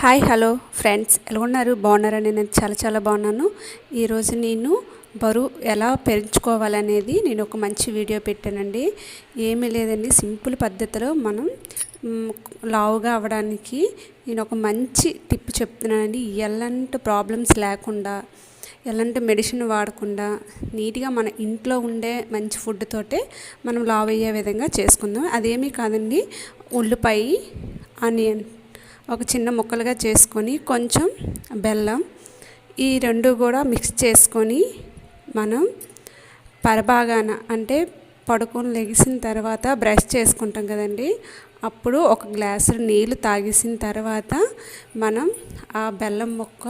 Hi hello friends. ఎలా ఉన్నారు బాగున్నారని నేను చాలా చాలా బాగున్నాను. ఈరోజు నేను బరువు ఎలా పెంచుకోవాలనేది నేను ఒక మంచి వీడియో పెట్టానండి. ఏమీ లేదండి. సింపుల్ పద్ధతిలో మనం లావుగా అవ్వడానికి నేను ఒక మంచి టిప్ చెప్తున్నానండి. ఎలాంటి ప్రాబ్లమ్స్ లేకుండా ఎలాంటి మెడిసిన్ వాడకుండా నీట్గా మన ఇంట్లో ఉండే మంచి ఫుడ్ తోటే మనం లావు అయ్యే విధంగా చేసుకుందాం. అదేమీ కాదండి. ఉల్లిపాయ ఆనియన్ ఒక చిన్న ముక్కలుగా చేసుకొని కొంచెం బెల్లం ఈ రెండు కూడా మిక్స్ చేసుకొని మనం పరభాగాన అంటే పడుకొని లెగిసిన తర్వాత బ్రష్ చేసుకుంటాం కదండి. అప్పుడు ఒక గ్లాసు నీళ్ళు తాగేసిన తర్వాత మనం ఆ బెల్లం ముక్క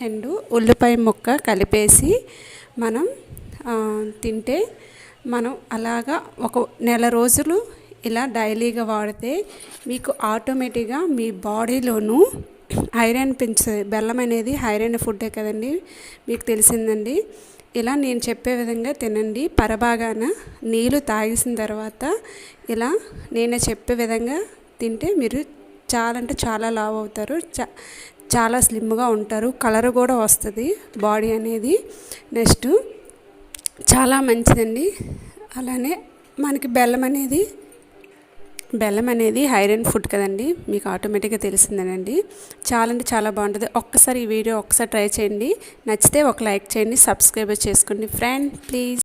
అండ్ ఉల్లిపాయ ముక్క కలిపేసి మనం తింటే మనం అలాగా ఒక నెల రోజులు ఇలా డైలీగా వాడితే మీకు ఆటోమేటిక్గా మీ బాడీలోనూ ఐరన్ పెంచుతుంది బెల్లం అనేది ఐరన్ ఫుడ్డే కదండి మీకు తెలిసిందండి. ఇలా నేను చెప్పే విధంగా తినండి. పరభాగాన నీళ్ళు తాగేసిన తర్వాత ఇలా నేను చెప్పే విధంగా తింటే మీరు చాలా అంటే చాలా లావ్ అవుతారు. చా చాలా స్లిమ్గా ఉంటారు. కలర్ కూడా వస్తుంది బాడీ అనేది. నెక్స్ట్ చాలా మంచిదండి. అలానే మనకి బెల్లం అనేది బెల్లం అనేది ఐరన్ ఫుడ్ కదండి మీకు ఆటోమేటిక్గా తెలిసిందేనండి. చాలా అంటే చాలా బాగుంటుంది. ఒక్కసారి ఈ వీడియో ఒక్కసారి ట్రై చేయండి. నచ్చితే ఒక లైక్ చేయండి సబ్స్క్రైబ్ చేసుకోండి. Friend please.